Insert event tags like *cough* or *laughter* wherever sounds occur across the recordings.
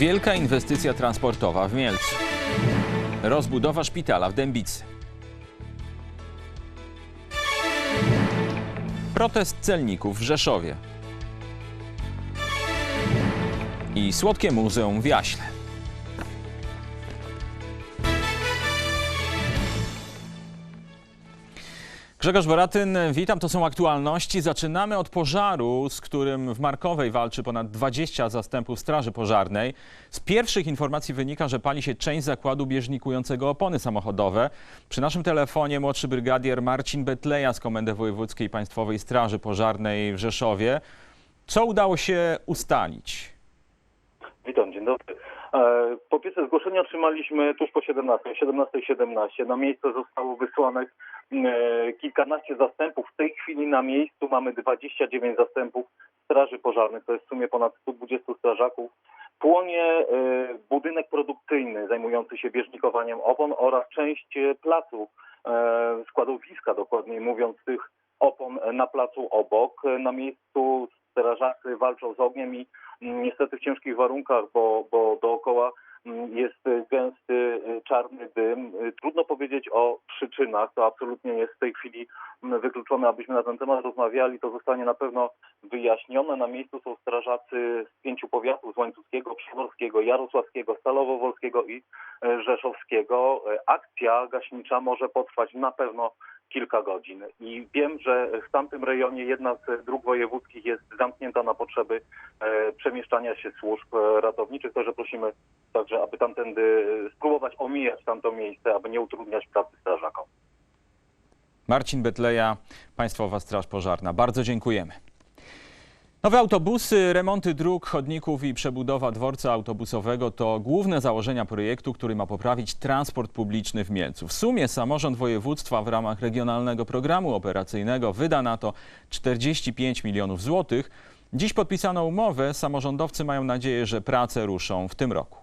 Wielka inwestycja transportowa w Mielcu. Rozbudowa szpitala w Dębicy. Protest celników w Rzeszowie. I słodkie muzeum w Jaśle. Grzegorz Boratyn, witam. To są aktualności. Zaczynamy od pożaru, z którym w Markowej walczy ponad 20 zastępów Straży Pożarnej. Z pierwszych informacji wynika, że pali się część zakładu bieżnikującego opony samochodowe. Przy naszym telefonie młodszy brygadier Marcin Betleja z Komendy Wojewódzkiej Państwowej Straży Pożarnej w Rzeszowie. Co udało się ustalić? Witam, dzień dobry. E, Po pierwsze zgłoszenie otrzymaliśmy tuż po 17, 17.17. Na miejsce zostało wysłanych e, kilkanaście zastępów. W tej chwili na miejscu mamy 29 zastępów straży pożarnych. To jest w sumie ponad 120 strażaków. Płonie e, budynek produkcyjny zajmujący się bieżnikowaniem opon oraz część e, placu, e, składowiska dokładniej mówiąc, tych opon na placu obok. E, Na miejscu strażacy walczą z ogniem i mm, niestety w ciężkich warunkach, bo, bo dookoła jest gęsty y, czarny dym. Y, Trudno powiedzieć o przyczynach. To absolutnie jest w tej chwili wykluczone, abyśmy na ten temat rozmawiali. To zostanie na pewno wyjaśnione. Na miejscu są strażacy z pięciu powiatów z Łańcuskiego, Przeworskiego, Jarosławskiego, Stalowo-Wolskiego i e, Rzeszowskiego. E, Akcja gaśnicza może potrwać na pewno kilka godzin. I wiem, że w tamtym rejonie jedna z dróg wojewódzkich jest zamknięta na potrzeby e, przemieszczania się służb e, ratowniczych. Także prosimy także, aby tamtędy spróbować omijać tamto miejsce, aby nie utrudniać pracy strażakom. Marcin Betleja, Państwowa Straż Pożarna. Bardzo dziękujemy. Nowe autobusy, remonty dróg, chodników i przebudowa dworca autobusowego to główne założenia projektu, który ma poprawić transport publiczny w Mielcu. W sumie samorząd województwa w ramach regionalnego programu operacyjnego wyda na to 45 milionów złotych. Dziś podpisano umowę. Samorządowcy mają nadzieję, że prace ruszą w tym roku.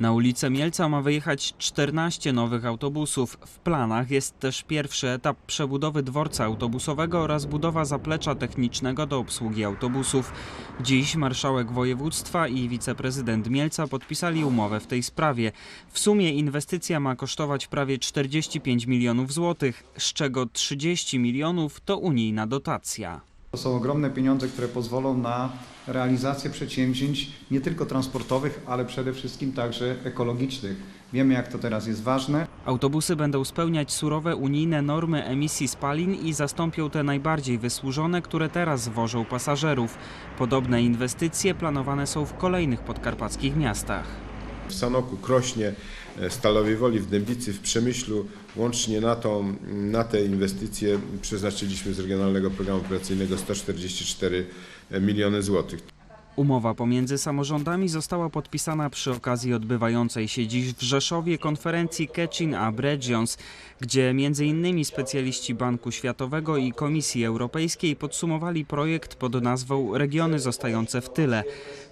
Na ulicę Mielca ma wyjechać 14 nowych autobusów. W planach jest też pierwszy etap przebudowy dworca autobusowego oraz budowa zaplecza technicznego do obsługi autobusów. Dziś marszałek województwa i wiceprezydent Mielca podpisali umowę w tej sprawie. W sumie inwestycja ma kosztować prawie 45 milionów złotych, z czego 30 milionów to unijna dotacja. To są ogromne pieniądze, które pozwolą na realizację przedsięwzięć nie tylko transportowych, ale przede wszystkim także ekologicznych. Wiemy, jak to teraz jest ważne. Autobusy będą spełniać surowe unijne normy emisji spalin i zastąpią te najbardziej wysłużone, które teraz wożą pasażerów. Podobne inwestycje planowane są w kolejnych podkarpackich miastach. w Sanoku, Krośnie, e, Stalowej Woli, w Dębicy, w Przemyślu. Łącznie na, tą, na te inwestycje przeznaczyliśmy z Regionalnego Programu Operacyjnego 144 miliony złotych. Umowa pomiędzy samorządami została podpisana przy okazji odbywającej się dziś w Rzeszowie konferencji Catching Up Regions, gdzie m.in. specjaliści Banku Światowego i Komisji Europejskiej podsumowali projekt pod nazwą Regiony zostające w tyle.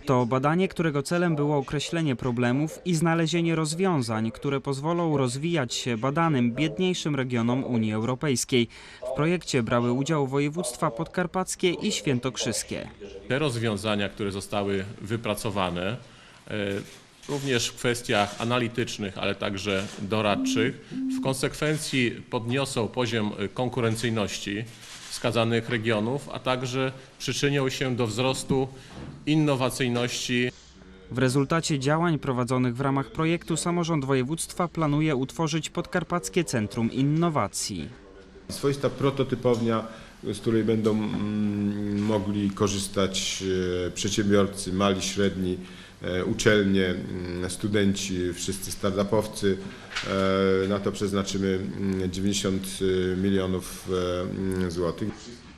To badanie, którego celem było określenie problemów i znalezienie rozwiązań, które pozwolą rozwijać się badanym, biedniejszym regionom Unii Europejskiej. W projekcie brały udział województwa podkarpackie i świętokrzyskie. Te rozwiązania, które zostały wypracowane, e, również w kwestiach analitycznych, ale także doradczych, w konsekwencji podniosą poziom e, konkurencyjności wskazanych regionów, a także przyczynią się do wzrostu innowacyjności W rezultacie działań prowadzonych w ramach projektu samorząd województwa planuje utworzyć Podkarpackie Centrum Innowacji. Swoista prototypownia, z której będą mm, mogli korzystać e, przedsiębiorcy, mali, średni, uczelnie, mm, studenci, wszyscy startupowcy. E, Na to przeznaczymy mm, 90 milionów e, mm, złotych.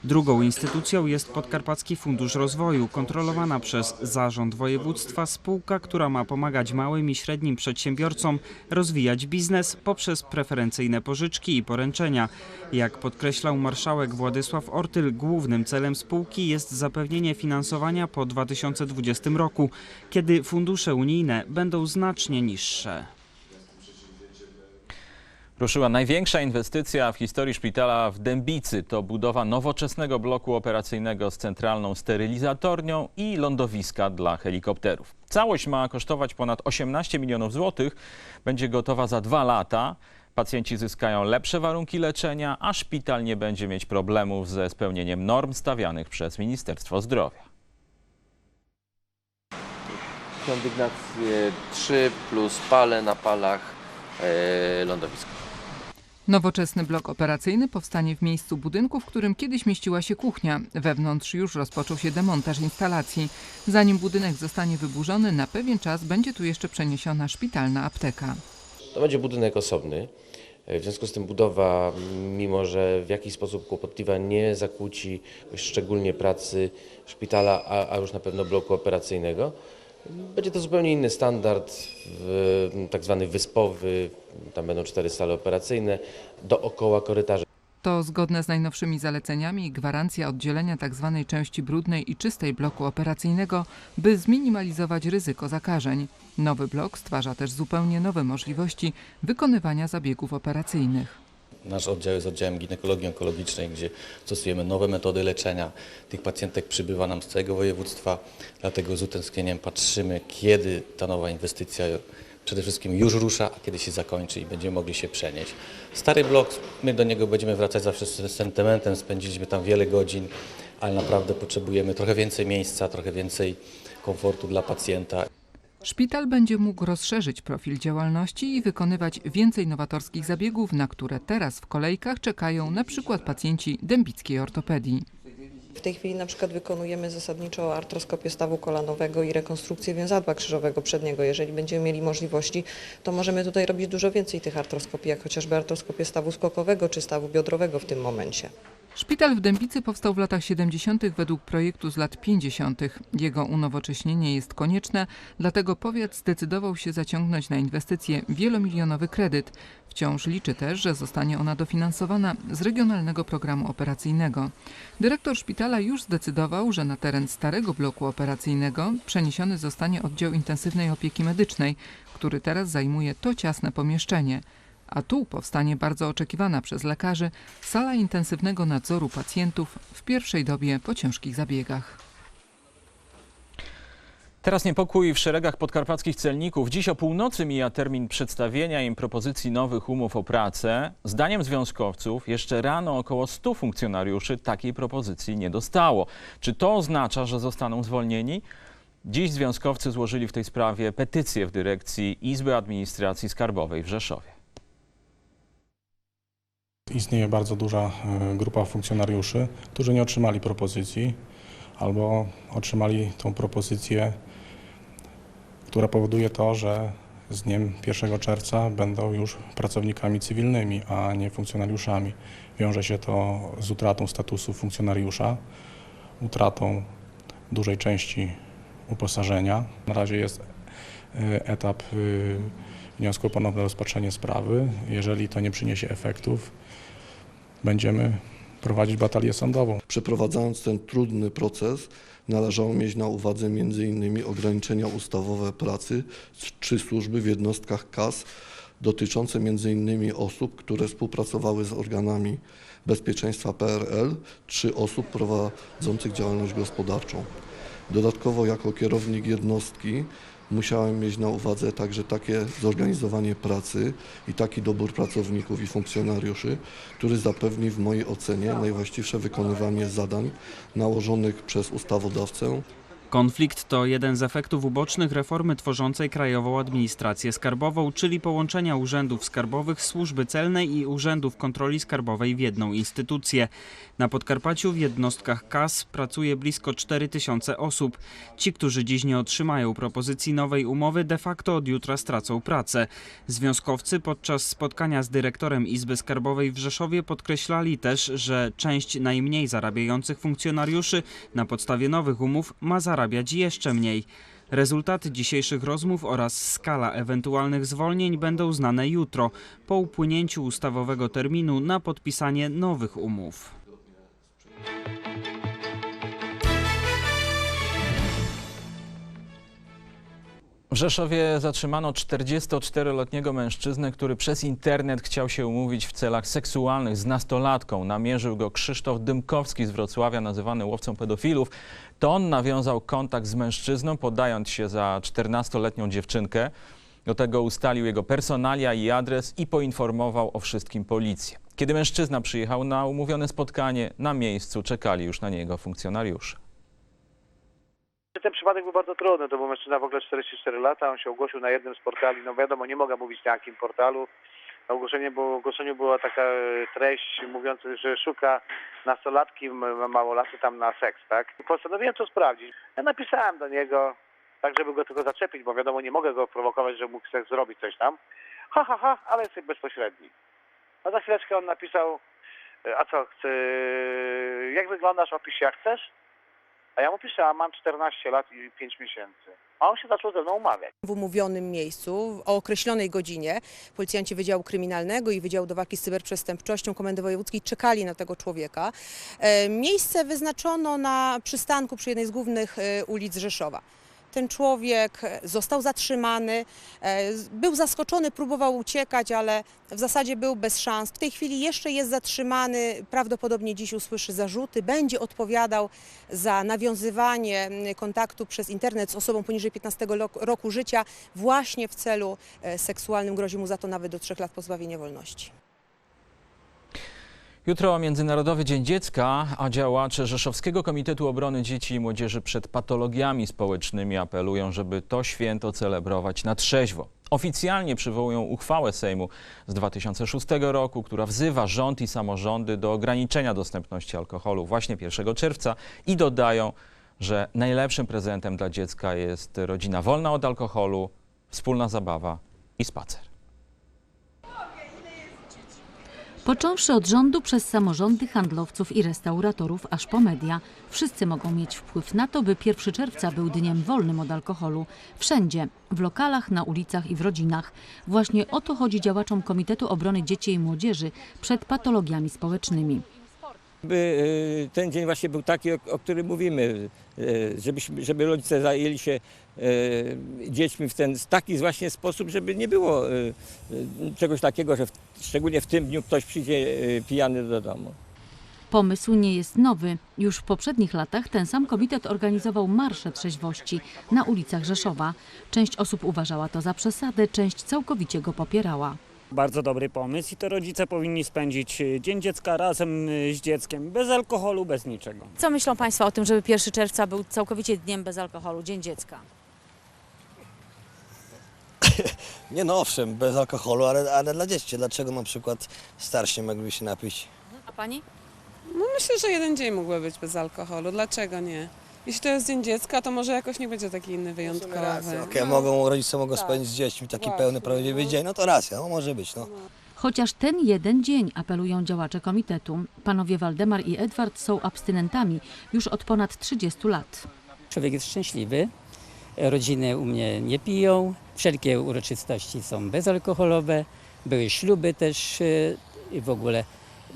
Drugą instytucją jest Podkarpacki Fundusz Rozwoju, kontrolowana przez Zarząd Województwa, spółka, która ma pomagać małym i średnim przedsiębiorcom rozwijać biznes poprzez preferencyjne pożyczki i poręczenia. Jak podkreślał marszałek Władysław Ortyl, głównym celem spółki jest zapewnienie finansowania po 2020 roku, kiedy fundusze unijne będą znacznie niższe. Ruszyła największa inwestycja w historii szpitala w Dębicy. To budowa nowoczesnego bloku operacyjnego z centralną sterylizatornią i lądowiska dla helikopterów. Całość ma kosztować ponad 18 milionów złotych. Będzie gotowa za dwa lata. Pacjenci zyskają lepsze warunki leczenia, a szpital nie będzie mieć problemów ze spełnieniem norm stawianych przez Ministerstwo Zdrowia. kondygnację 3 plus pale na palach e, lądowisko. Nowoczesny blok operacyjny powstanie w miejscu budynku, w którym kiedyś mieściła się kuchnia. Wewnątrz już rozpoczął się demontaż instalacji. Zanim budynek zostanie wyburzony, na pewien czas będzie tu jeszcze przeniesiona szpitalna apteka. To będzie budynek osobny. W związku z tym budowa, mimo że w jakiś sposób kłopotliwa, nie zakłóci szczególnie pracy szpitala, a, a już na pewno bloku operacyjnego. Będzie to zupełnie inny standard, w, tak zwany wyspowy, tam będą cztery sale operacyjne, dookoła korytarza. To zgodne z najnowszymi zaleceniami gwarancja oddzielenia tzw. części brudnej i czystej bloku operacyjnego, by zminimalizować ryzyko zakażeń. Nowy blok stwarza też zupełnie nowe możliwości wykonywania zabiegów operacyjnych. Nasz oddział jest oddziałem ginekologii onkologicznej, gdzie stosujemy nowe metody leczenia. Tych pacjentek przybywa nam z całego województwa, dlatego z utęsknieniem patrzymy, kiedy ta nowa inwestycja przede wszystkim już rusza, a kiedy się zakończy i będziemy mogli się przenieść. Stary blok, my do niego będziemy wracać zawsze z sentymentem, spędziliśmy tam wiele godzin, ale naprawdę potrzebujemy trochę więcej miejsca, trochę więcej komfortu dla pacjenta. Szpital będzie mógł rozszerzyć profil działalności i wykonywać więcej nowatorskich zabiegów, na które teraz w kolejkach czekają na przykład pacjenci dębickiej ortopedii. W tej chwili na przykład wykonujemy zasadniczo artroskopię stawu kolanowego i rekonstrukcję więzadła krzyżowego przedniego. Jeżeli będziemy mieli możliwości, to możemy tutaj robić dużo więcej tych artroskopii, jak chociażby artroskopię stawu skokowego czy stawu biodrowego w tym momencie. Szpital w Dębicy powstał w latach 70. według projektu z lat 50. Jego unowocześnienie jest konieczne, dlatego powiat zdecydował się zaciągnąć na inwestycję wielomilionowy kredyt. Wciąż liczy też, że zostanie ona dofinansowana z Regionalnego Programu Operacyjnego. Dyrektor szpitala już zdecydował, że na teren starego bloku operacyjnego przeniesiony zostanie oddział intensywnej opieki medycznej, który teraz zajmuje to ciasne pomieszczenie. A tu powstanie bardzo oczekiwana przez lekarzy sala intensywnego nadzoru pacjentów w pierwszej dobie po ciężkich zabiegach. Teraz niepokój w szeregach podkarpackich celników. Dziś o północy mija termin przedstawienia im propozycji nowych umów o pracę. Zdaniem związkowców jeszcze rano około 100 funkcjonariuszy takiej propozycji nie dostało. Czy to oznacza, że zostaną zwolnieni? Dziś związkowcy złożyli w tej sprawie petycję w dyrekcji Izby Administracji Skarbowej w Rzeszowie. Istnieje bardzo duża e, grupa funkcjonariuszy, którzy nie otrzymali propozycji albo otrzymali tą propozycję, która powoduje to, że z dniem 1 czerwca będą już pracownikami cywilnymi, a nie funkcjonariuszami. Wiąże się to z utratą statusu funkcjonariusza, utratą dużej części uposażenia. Na razie jest e, etap e, wniosku o ponowne rozpatrzenie sprawy. Jeżeli to nie przyniesie efektów, będziemy prowadzić batalię sądową. Przeprowadzając ten trudny proces, należało mieć na uwadze m.in. ograniczenia ustawowe pracy czy służby w jednostkach KAS dotyczące m.in. osób, które współpracowały z organami bezpieczeństwa PRL czy osób prowadzących działalność gospodarczą. Dodatkowo jako kierownik jednostki musiałem mieć na uwadze także takie zorganizowanie pracy i taki dobór pracowników i funkcjonariuszy, który zapewni w mojej ocenie najwłaściwsze wykonywanie zadań nałożonych przez ustawodawcę Konflikt to jeden z efektów ubocznych reformy tworzącej Krajową Administrację Skarbową, czyli połączenia urzędów skarbowych, służby celnej i urzędów kontroli skarbowej w jedną instytucję. Na Podkarpaciu w jednostkach KAS pracuje blisko 4 tysiące osób. Ci, którzy dziś nie otrzymają propozycji nowej umowy, de facto od jutra stracą pracę. Związkowcy podczas spotkania z dyrektorem Izby Skarbowej w Rzeszowie podkreślali też, że część najmniej zarabiających funkcjonariuszy na podstawie nowych umów ma zarabiać jeszcze mniej. Rezultaty dzisiejszych rozmów oraz skala ewentualnych zwolnień będą znane jutro, po upłynięciu ustawowego terminu na podpisanie nowych umów. Rzeszowie zatrzymano 44-letniego mężczyznę, który przez internet chciał się umówić w celach seksualnych z nastolatką. Namierzył go Krzysztof Dymkowski z Wrocławia, nazywany łowcą pedofilów. To on nawiązał kontakt z mężczyzną, podając się za 14-letnią dziewczynkę. Do tego ustalił jego personalia i adres i poinformował o wszystkim policję. Kiedy mężczyzna przyjechał na umówione spotkanie, na miejscu czekali już na niego funkcjonariusze. Ten przypadek był bardzo trudny, to był mężczyzna w ogóle 44 lata, on się ogłosił na jednym z portali, no wiadomo, nie mogę mówić na jakim portalu. Na ogłoszeniu, było, ogłoszeniu była taka e, treść mówiąca, że szuka nastolatki, małolaty tam na seks, tak? Postanowiłem to sprawdzić. Ja napisałem do niego, tak żeby go tylko zaczepić, bo wiadomo, nie mogę go prowokować, że mógł seks zrobić coś tam. Ha, ha, ha, ale jesteś bezpośredni. A za chwileczkę on napisał, e, a co, chce, jak wyglądasz, opisz jak chcesz? A ja mu piszę, a mam 14 lat i 5 miesięcy. A on się zaczął ze mną umawiać. w umówionym miejscu o określonej godzinie. Policjanci Wydziału Kryminalnego i Wydziału do Walki z Cyberprzestępczością Komendy Wojewódzkiej czekali na tego człowieka. E, Miejsce wyznaczono na przystanku przy jednej z głównych e, ulic Rzeszowa. Ten człowiek został zatrzymany, e, był zaskoczony, próbował uciekać, ale w zasadzie był bez szans. W tej chwili jeszcze jest zatrzymany, prawdopodobnie dziś usłyszy zarzuty, będzie odpowiadał za nawiązywanie mm, kontaktu przez internet z osobą poniżej 15 lok- roku życia właśnie w celu e, seksualnym. Grozi mu za to nawet do 3 lat pozbawienia wolności. Jutro Międzynarodowy Dzień Dziecka, a działacze Rzeszowskiego Komitetu Obrony Dzieci i Młodzieży przed patologiami społecznymi apelują, żeby to święto celebrować na trzeźwo. Oficjalnie przywołują uchwałę Sejmu z 2006 roku, która wzywa rząd i samorządy do ograniczenia dostępności alkoholu właśnie 1 czerwca i dodają, że najlepszym prezentem dla dziecka jest rodzina wolna od alkoholu, wspólna zabawa i spacer. Począwszy od rządu przez samorządy, handlowców i restauratorów, aż po media, wszyscy mogą mieć wpływ na to, by 1 czerwca był dniem wolnym od alkoholu. Wszędzie, w lokalach, na ulicach i w rodzinach. Właśnie o to chodzi działaczom Komitetu Obrony Dzieci i Młodzieży przed patologiami społecznymi. By y, ten dzień właśnie był taki, o, o którym mówimy, y, żebyśmy, żeby rodzice zajęli się y, dziećmi w ten taki właśnie sposób, żeby nie było czegoś takiego, że w, szczególnie w tym dniu ktoś przyjdzie pijany do domu. Pomysł nie jest nowy. Już w poprzednich latach ten sam komitet organizował marsze trzeźwości na ulicach Rzeszowa. Część osób uważała to za przesadę, część całkowicie go popierała. Bardzo dobry pomysł i to rodzice powinni spędzić y, Dzień Dziecka razem y, z dzieckiem, bez alkoholu, bez niczego. Co myślą Państwo o tym, żeby 1 czerwca był całkowicie dniem bez alkoholu, Dzień Dziecka? *laughs* Nie no owszem, bez alkoholu, ale, ale dla dzieci. Dlaczego na przykład starsi mogliby się napić? A Pani? No myślę, że jeden dzień mógłby być bez alkoholu. Dlaczego nie? Jeśli to jest Dzień Dziecka, to może jakoś nie będzie taki inny wyjątkowy. Okej, mogą, rodzice mogą tak. spędzić z dziećmi taki Właśnie, pełny, prawdziwy dzień, no to racja, no może być, no. Chociaż ten jeden dzień, apelują działacze komitetu. Panowie Waldemar i Edward są abstynentami już od ponad 30 lat. Człowiek jest szczęśliwy, rodziny u mnie nie piją, wszelkie uroczystości są bezalkoholowe, były śluby też y, i w ogóle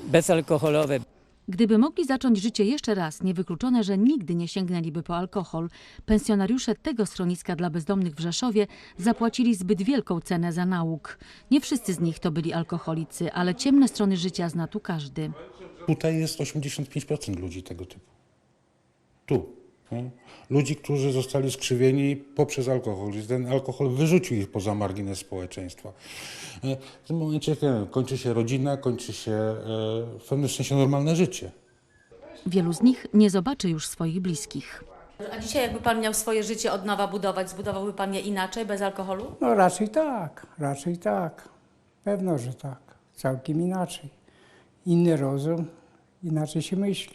bezalkoholowe. Gdyby mogli zacząć życie jeszcze raz, niewykluczone, że nigdy nie sięgnęliby po alkohol, pensjonariusze tego schroniska dla bezdomnych w Rzeszowie zapłacili zbyt wielką cenę za nauk. Nie wszyscy z nich to byli alkoholicy, ale ciemne strony życia zna tu każdy. Tutaj jest 85% ludzi tego typu. Tu. Nie? Ludzi, którzy zostali skrzywieni poprzez alkohol. Ten alkohol wyrzucił ich poza margines społeczeństwa. E, W tym momencie wiem, kończy się rodzina, kończy się e, w pewnym sensie normalne życie. Wielu z nich nie zobaczy już swoich bliskich. A dzisiaj jakby Pan miał swoje życie od nowa budować, zbudowałby Pan je inaczej, bez alkoholu? No raczej tak, raczej tak. Pewno, że tak. Całkiem inaczej. Inny rozum, inaczej się myśli.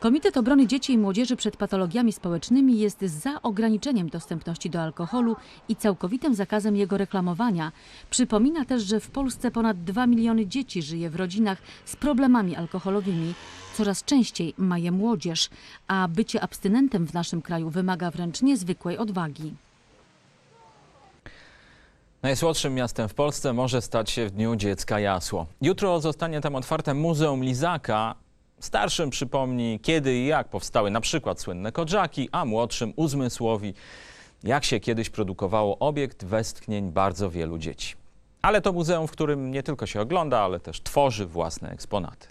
Komitet Obrony Dzieci i Młodzieży przed patologiami społecznymi jest za ograniczeniem dostępności do alkoholu i całkowitym zakazem jego reklamowania. Przypomina też, że w Polsce ponad 2 miliony dzieci żyje w rodzinach z problemami alkoholowymi. Coraz częściej ma je młodzież, a bycie abstynentem w naszym kraju wymaga wręcz niezwykłej odwagi. Najsłodszym miastem w Polsce może stać się w Dniu Dziecka Jasło. Jutro zostanie tam otwarte Muzeum Lizaka. Starszym przypomni, kiedy i jak powstały na przykład słynne kodżaki, a młodszym uzmysłowi jak się kiedyś produkowało obiekt westchnień bardzo wielu dzieci. Ale to muzeum, w którym nie tylko się ogląda, ale też tworzy własne eksponaty.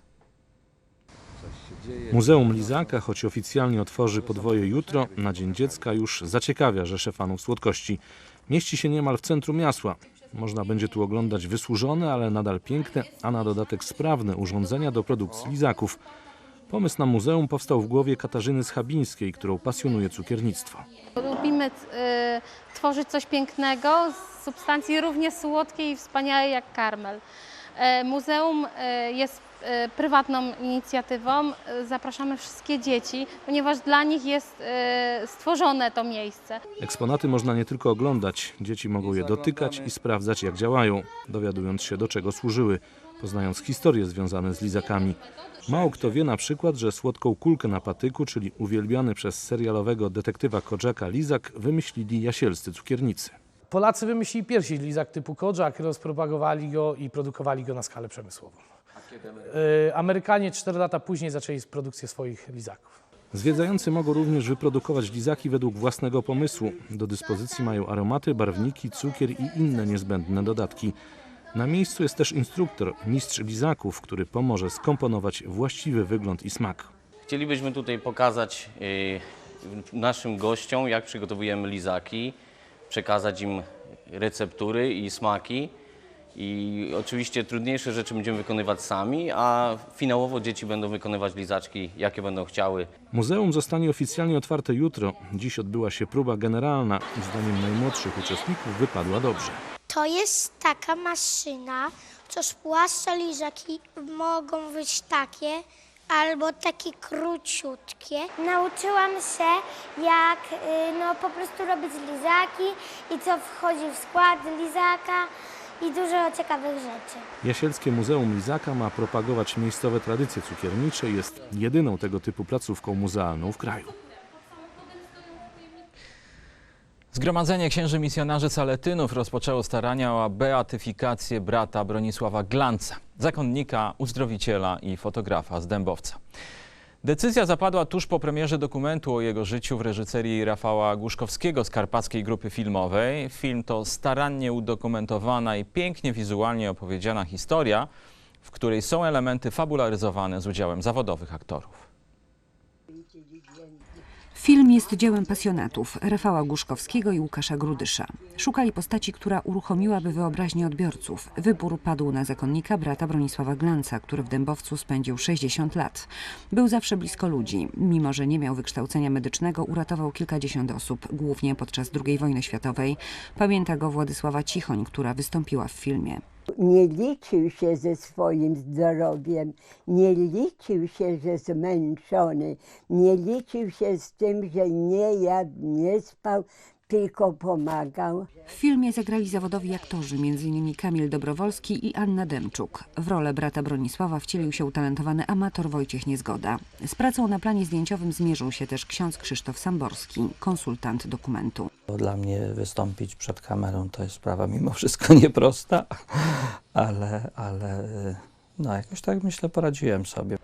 Muzeum Lizaka, choć oficjalnie otworzy podwoje jutro, na Dzień Dziecka już zaciekawia rzesze fanów słodkości. Mieści się niemal w centrum Jasła. Można będzie tu oglądać wysłużone, ale nadal piękne, a na dodatek sprawne urządzenia do produkcji lizaków. Pomysł na muzeum powstał w głowie Katarzyny Schabińskiej, którą pasjonuje cukiernictwo. Lubimy y, tworzyć coś pięknego z substancji równie słodkiej i wspaniałej jak karmel. E, Muzeum e, jest e, prywatną inicjatywą. Zapraszamy wszystkie dzieci, ponieważ dla nich jest stworzone to miejsce. Eksponaty można nie tylko oglądać, dzieci mogą je dotykać i sprawdzać jak działają, dowiadując się do czego służyły, poznając historie związane z lizakami. Mało kto wie na przykład, że słodką kulkę na patyku, czyli uwielbiany przez serialowego detektywa Kodżaka lizak, wymyślili jasielscy cukiernicy. Polacy wymyślili pierwszy lizak typu Kojak, rozpropagowali go i produkowali go na skalę przemysłową. Y, Amerykanie 4 lata później zaczęli produkcję swoich lizaków. Zwiedzający mogą również wyprodukować lizaki według własnego pomysłu. Do dyspozycji mają aromaty, barwniki, cukier i inne niezbędne dodatki. Na miejscu jest też instruktor, mistrz lizaków, który pomoże skomponować właściwy wygląd i smak. Chcielibyśmy tutaj pokazać y, naszym gościom, jak przygotowujemy lizaki, przekazać im receptury i smaki. I oczywiście trudniejsze rzeczy będziemy wykonywać sami, a finałowo dzieci będą wykonywać lizaczki, jakie będą chciały. Muzeum zostanie oficjalnie otwarte jutro. Dziś odbyła się próba generalna i zdaniem najmłodszych uczestników wypadła dobrze. To jest taka maszyna, co spłaszcza lizaki. Mogą być takie albo takie króciutkie. Nauczyłam się, jak y, no, po prostu robić lizaki i co wchodzi w skład lizaka i dużo ciekawych rzeczy. Jasielskie Muzeum Lizaka ma propagować miejscowe tradycje cukiernicze i jest jedyną tego typu placówką muzealną w kraju. Zgromadzenie księży misjonarzy Saletynów rozpoczęło starania o beatyfikację brata Bronisława Glanca, zakonnika, uzdrowiciela i fotografa z Dębowca. Decyzja zapadła tuż po premierze dokumentu o jego życiu w reżyserii Rafała Głuszkowskiego z Karpackiej Grupy Filmowej. Film to starannie udokumentowana i pięknie wizualnie opowiedziana historia, w której są elementy fabularyzowane z udziałem zawodowych aktorów. Film jest dziełem pasjonatów Rafała Głuszkowskiego i Łukasza Grudysza. Szukali postaci, która uruchomiłaby wyobraźnię odbiorców. Wybór padł na zakonnika brata Bronisława Glanca, który w Dębowcu spędził 60 lat. Był zawsze blisko ludzi. Mimo, że nie miał wykształcenia medycznego, uratował kilkadziesiąt osób, głównie podczas II wojny światowej. Pamięta go Władysława Cichoń, która wystąpiła w filmie. Nie liczył się ze swoim zdrowiem, nie liczył się, że zmęczony, nie liczył się z tym, że nie jadł, nie spał, tylko pomagał. W filmie zagrali zawodowi aktorzy, m.in. Kamil Dobrowolski i Anna Demczuk. W rolę brata Bronisława wcielił się utalentowany amator Wojciech Niezgoda. Z pracą na planie zdjęciowym zmierzył się też ksiądz Krzysztof Samborski, konsultant dokumentu. Dla mnie wystąpić przed kamerą to jest sprawa mimo wszystko *laughs* nieprosta, ale, ale no jakoś tak myślę poradziłem sobie.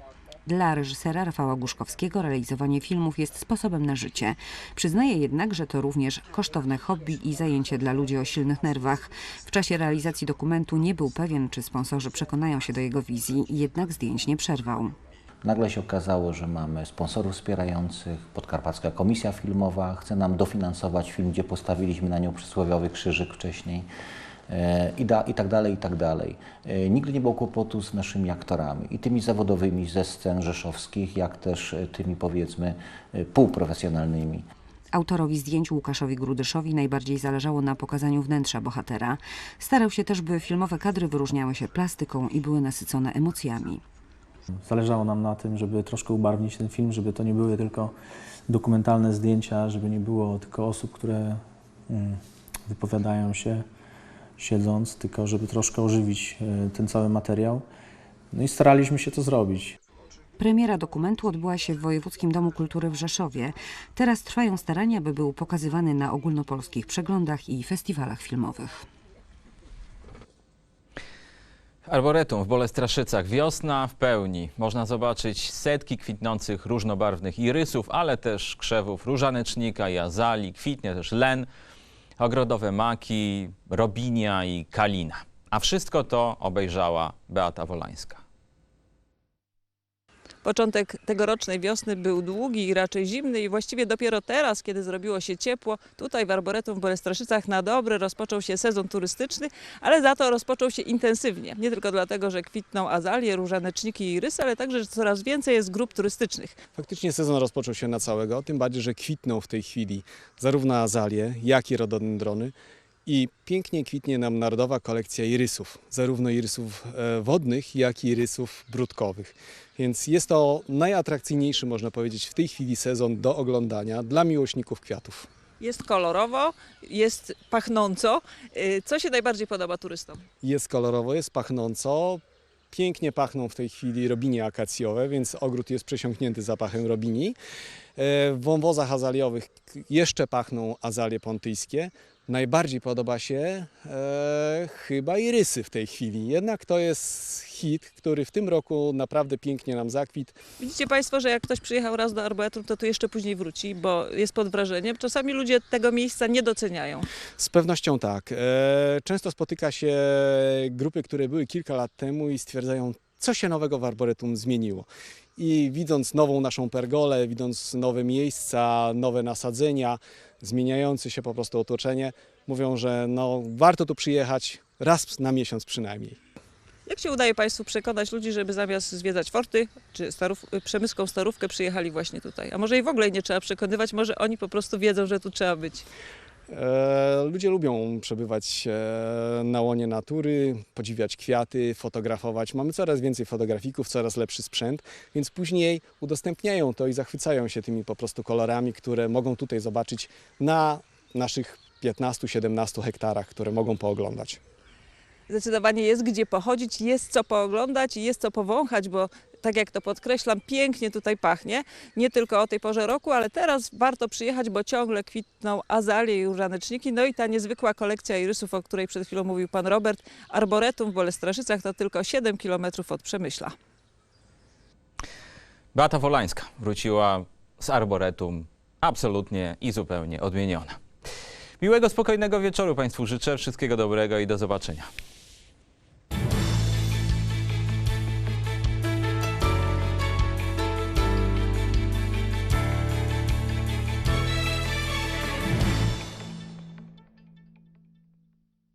Dla reżysera Rafała Głuszkowskiego realizowanie filmów jest sposobem na życie. Przyznaje jednak, że to również kosztowne hobby i zajęcie dla ludzi o silnych nerwach. W czasie realizacji dokumentu nie był pewien, czy sponsorzy przekonają się do jego wizji, jednak zdjęć nie przerwał. Nagle się okazało, że mamy sponsorów wspierających, Podkarpacka Komisja Filmowa chce nam dofinansować film, gdzie postawiliśmy na nią przysłowiowy krzyżyk wcześniej i, da, i tak dalej, i tak dalej. E, Nigdy nie było kłopotu z naszymi aktorami i tymi zawodowymi ze scen rzeszowskich, jak też e, tymi powiedzmy e, półprofesjonalnymi. Autorowi zdjęć Łukaszowi Grudyszowi najbardziej zależało na pokazaniu wnętrza bohatera. Starał się też, by filmowe kadry wyróżniały się plastyką i były nasycone emocjami. Zależało nam na tym, żeby troszkę ubarwnić ten film, żeby to nie były tylko dokumentalne zdjęcia, żeby nie było tylko osób, które mm, wypowiadają się siedząc, tylko żeby troszkę ożywić e, ten cały materiał. No i staraliśmy się to zrobić. Premiera dokumentu odbyła się w Wojewódzkim Domu Kultury w Rzeszowie. Teraz trwają starania, by był pokazywany na ogólnopolskich przeglądach i festiwalach filmowych. Arboretum w Bolestraszycach. Wiosna w pełni. Można zobaczyć setki kwitnących różnobarwnych irysów, ale też krzewów różanecznika i azali. Kwitnie też len, ogrodowe maki, robinia i kalina. A wszystko to obejrzała Beata Wolańska. Początek tegorocznej wiosny był długi i raczej zimny i właściwie dopiero teraz, kiedy zrobiło się ciepło, tutaj w Arboretum w Bolestraszycach na dobre rozpoczął się sezon turystyczny, ale za to rozpoczął się intensywnie. Nie tylko dlatego, że kwitną azalie, różaneczniki i irysy, ale także, że coraz więcej jest grup turystycznych. Faktycznie sezon rozpoczął się na całego, tym bardziej, że kwitną w tej chwili zarówno azalie, jak i rododendrony. I pięknie kwitnie nam narodowa kolekcja irysów, zarówno irysów e, wodnych, jak i irysów brudkowych. Więc jest to najatrakcyjniejszy, można powiedzieć, w tej chwili sezon do oglądania dla miłośników kwiatów. Jest kolorowo, jest pachnąco. Y, Co się najbardziej podoba turystom? Jest kolorowo, jest pachnąco. Pięknie pachną w tej chwili robinie akacjowe, więc ogród jest przesiąknięty zapachem robini. E, W wąwozach azaliowych jeszcze pachną azalie pontyjskie. Najbardziej podoba się e, chyba irysy w tej chwili. Jednak to jest hit, który w tym roku naprawdę pięknie nam zakwitł. Widzicie Państwo, że jak ktoś przyjechał raz do Arboretum, to tu jeszcze później wróci, bo jest pod wrażeniem. Czasami ludzie tego miejsca nie doceniają. Z pewnością tak. E, Często spotyka się grupy, które były kilka lat temu i stwierdzają, co się nowego w Arboretum zmieniło. I widząc nową naszą pergolę, widząc nowe miejsca, nowe nasadzenia, zmieniające się po prostu otoczenie, mówią, że no, warto tu przyjechać raz na miesiąc przynajmniej. Jak się udaje Państwu przekonać ludzi, żeby zamiast zwiedzać forty czy starów, przemyską starówkę przyjechali właśnie tutaj? A może i w ogóle nie trzeba przekonywać, może oni po prostu wiedzą, że tu trzeba być. E, Ludzie lubią przebywać e, na łonie natury, podziwiać kwiaty, fotografować. Mamy coraz więcej fotografików, coraz lepszy sprzęt, więc później udostępniają to i zachwycają się tymi po prostu kolorami, które mogą tutaj zobaczyć na naszych 15-17 hektarach, które mogą pooglądać. Zdecydowanie jest gdzie pochodzić, jest co pooglądać i jest co powąchać, bo tak jak to podkreślam, pięknie tutaj pachnie. Nie tylko o tej porze roku, ale teraz warto przyjechać, bo ciągle kwitną azalie i różaneczniki. No i ta niezwykła kolekcja irysów, o której przed chwilą mówił pan Robert. Arboretum w Bolestraszycach to tylko 7 km od Przemyśla. Beata Wolańska wróciła z Arboretum absolutnie i zupełnie odmieniona. Miłego, spokojnego wieczoru Państwu życzę, wszystkiego dobrego i do zobaczenia.